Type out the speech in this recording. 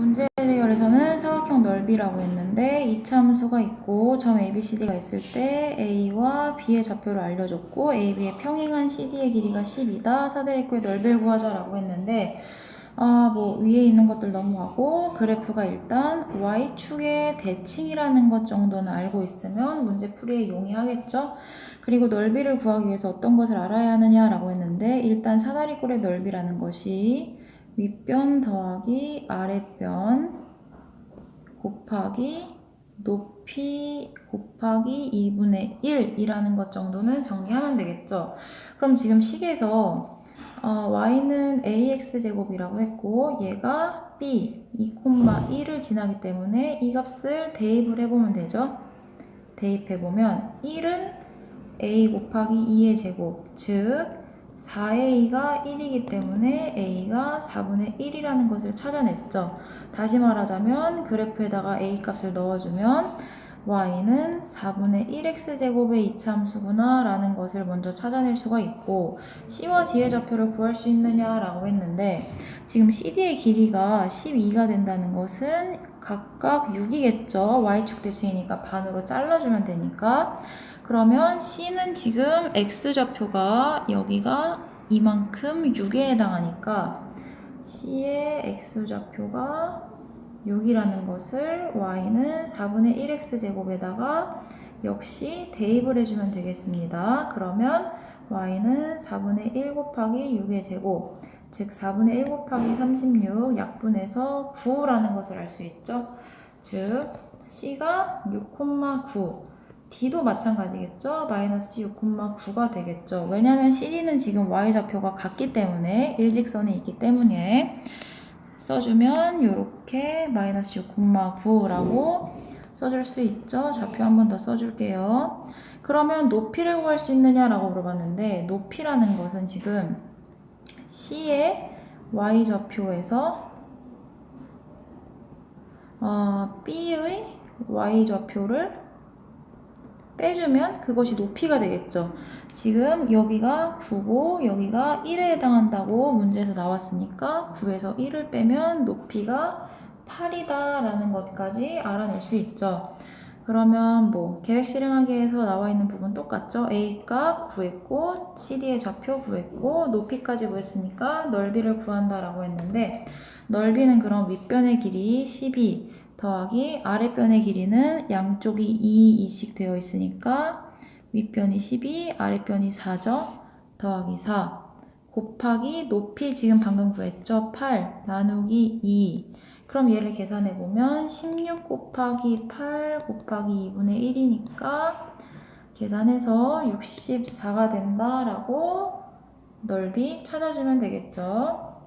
문제 해결에서는 사각형 넓이라고 했는데 이차함수가 있고 점 ABCD가 있을 때 A와 B의 좌표를 알려줬고 AB의 평행한 CD의 길이가 10이다. 사대리코의 넓이를 구하자라고 했는데 아, 뭐 위에 있는 것들 넘어가고 그래프가 일단 Y축의 대칭이라는 것 정도는 알고 있으면 문제 풀이에 용이하겠죠? 그리고 넓이를 구하기 위해서 어떤 것을 알아야 하느냐라고 했는데 일단 사다리꼴의 넓이라는 것이 윗변 더하기 아랫변 곱하기 높이 곱하기 2분의 1이라는 것 정도는 정리하면 되겠죠. 그럼 지금 식에서 어, y는 ax제곱이라고 했고 얘가 b 2,1을 지나기 때문에 이 값을 대입을 해보면 되죠. 대입해보면 1은 a 곱하기 2의 제곱 즉 4a가 1이기 때문에 a가 4분의 1이라는 것을 찾아냈죠. 다시 말하자면 그래프에다가 a 값을 넣어주면 y는 4분의 1x제곱의 이차함수구나 라는 것을 먼저 찾아낼 수가 있고 c와 d의 좌표를 구할 수 있느냐 라고 했는데 지금 cd의 길이가 12가 된다는 것은 각각 6이겠죠. y축 대칭이니까 반으로 잘라주면 되니까 그러면 c는 지금 x좌표가 여기가 이만큼 6에 해당하니까 c의 x좌표가 6이라는 것을 y는 4분의 1x제곱에다가 역시 대입을 해주면 되겠습니다. 그러면 y는 4분의 1 곱하기 6의 제곱 즉 4분의 1 곱하기 36 약분해서 9라는 것을 알 수 있죠. 즉 c가 6,9 D도 마찬가지겠죠? 마이너스 6,9가 되겠죠. 왜냐하면 CD는 지금 Y좌표가 같기 때문에 일직선이 있기 때문에 써주면 이렇게 마이너스 6,9라고 써줄 수 있죠. 좌표 한 번 더 써줄게요. 그러면 높이를 구할 수 있느냐라고 물어봤는데 높이라는 것은 지금 C의 Y좌표에서 어, B의 Y좌표를 빼주면 그것이 높이가 되겠죠. 지금 여기가 9고 여기가 1에 해당한다고 문제에서 나왔으니까 9에서 1을 빼면 높이가 8이다 라는 것까지 알아낼 수 있죠. 그러면 뭐 계획 실행하기에서 나와 있는 부분 똑같죠? A 값 구했고 CD의 좌표 구했고 높이까지 구했으니까 넓이를 구한다라고 했는데 넓이는 그럼 윗변의 길이 12 더하기 아랫변의 길이는 양쪽이 2, 2씩 되어 있으니까 윗변이 12, 아랫변이 4죠. 더하기 4 곱하기 높이 지금 방금 구했죠. 8 나누기 2 그럼 얘를 계산해 보면 16 곱하기 8 곱하기 2분의 1이니까 계산해서 64가 된다라고 넓이 찾아주면 되겠죠.